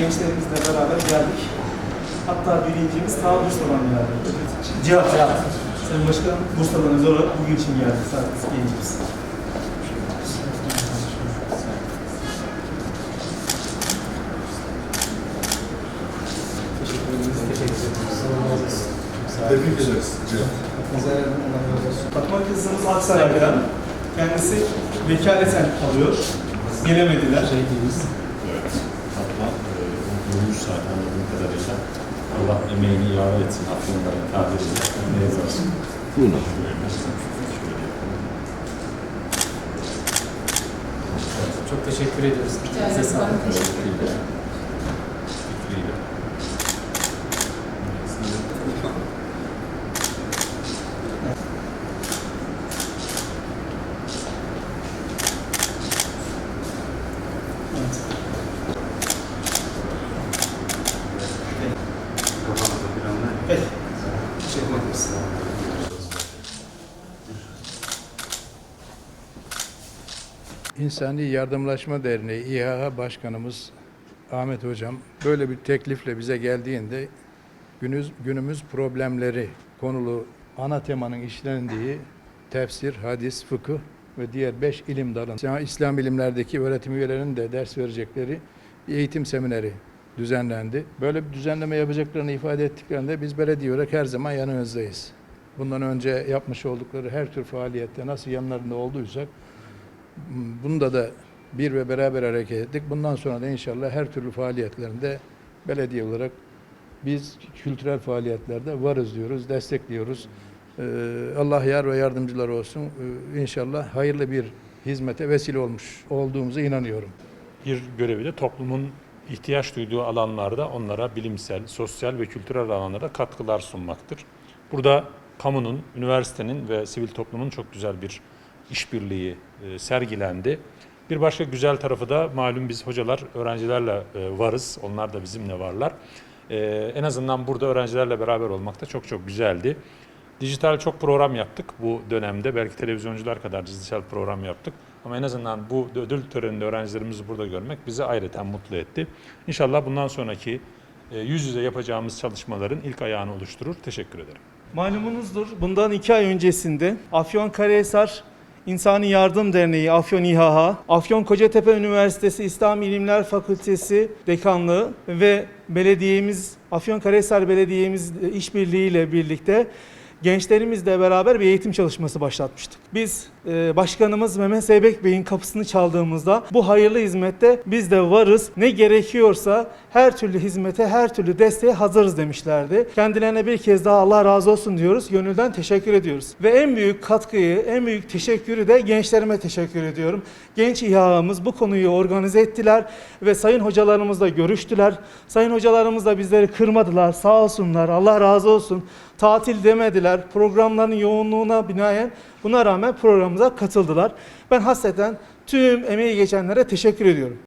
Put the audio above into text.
gençlerimizle beraber geldik. Hatta birincimiz ta Bursa'dan geldi. Cihat. Cihat. Sayın Başkanım Bursa'dan özel olarak bugün için geldi sadece gencimiz. Tebrik ederiz Cihat. Fatma kızımız Aksaray'dan. Kendisi vekaleten alıyor. Gelemediler. Evet. Zaten anladığım kadarıyla. Allah emeğini yâr etsin Afyonların tabiriyle. Ne yazarsın? Buyurun. Çok teşekkür ediyoruz. Size sağ olun. Ben teşekkür ederim. Fikriyle. Evet. Peki. İnsani Yardımlaşma Derneği İHA Başkanımız Ahmet Hocam böyle bir teklifle bize geldiğinde günümüz, günümüz problemleri konulu ana temanın işlendiği tefsir, hadis, fıkıh ve diğer beş ilim dalında İslam ilimlerdeki öğretim üyelerinin de ders verecekleri bir eğitim semineri düzenlendi. Böyle bir düzenleme yapacaklarını ifade ettiklerinde biz belediye olarak her zaman yanınızdayız. Bundan önce yapmış oldukları her tür faaliyette nasıl yanlarında olduysak Bunda da bir ve beraber hareket ettik. Bundan sonra da inşallah her türlü faaliyetlerinde belediye olarak biz kültürel faaliyetlerde varız diyoruz, destekliyoruz. Ee, Allah yar ve yardımcılar olsun. Ee, İnşallah hayırlı bir hizmete vesile olmuş olduğumuza inanıyorum. bir görevi de toplumun ihtiyaç duyduğu alanlarda onlara bilimsel, sosyal ve kültürel alanlara katkılar sunmaktır. Burada kamunun, üniversitenin ve sivil toplumun çok güzel bir işbirliği e, sergilendi. Bir başka güzel tarafı da malum biz hocalar öğrencilerle e, varız. Onlar da bizimle varlar. E, En azından burada öğrencilerle beraber olmak da çok çok güzeldi. Dijital çok program yaptık bu dönemde. Belki televizyoncular kadar dijital program yaptık. Ama en azından bu ödül töreninde öğrencilerimizi burada görmek bizi ayrıca mutlu etti. İnşallah bundan sonraki e, yüz yüze yapacağımız çalışmaların ilk ayağını oluşturur. Teşekkür ederim. Malumunuzdur bundan iki ay öncesinde Afyonkarahisar İnsani Yardım Derneği Afyon İHA, Afyon Kocatepe Üniversitesi İslam İlimler Fakültesi Dekanlığı ve belediyemiz Afyonkarahisar Belediye'miz işbirliğiyle birlikte gençlerimizle beraber bir eğitim çalışması başlatmıştık. Biz başkanımız Mehmet Zeybek Bey'in kapısını çaldığımızda bu hayırlı hizmette biz de varız. Ne gerekiyorsa her türlü hizmete, her türlü desteğe hazırız demişlerdi. Kendilerine bir kez daha Allah razı olsun diyoruz. Gönülden teşekkür ediyoruz. Ve en büyük katkıyı, en büyük teşekkürü de gençlerime teşekkür ediyorum. Genç İHA'mız bu konuyu organize ettiler ve sayın hocalarımızla görüştüler. Sayın hocalarımız da bizleri kırmadılar. Sağ olsunlar. Allah razı olsun. Tatil demediler. Programların yoğunluğuna binaen buna rağmen programımıza katıldılar. Ben hasreten tüm emeği geçenlere teşekkür ediyorum.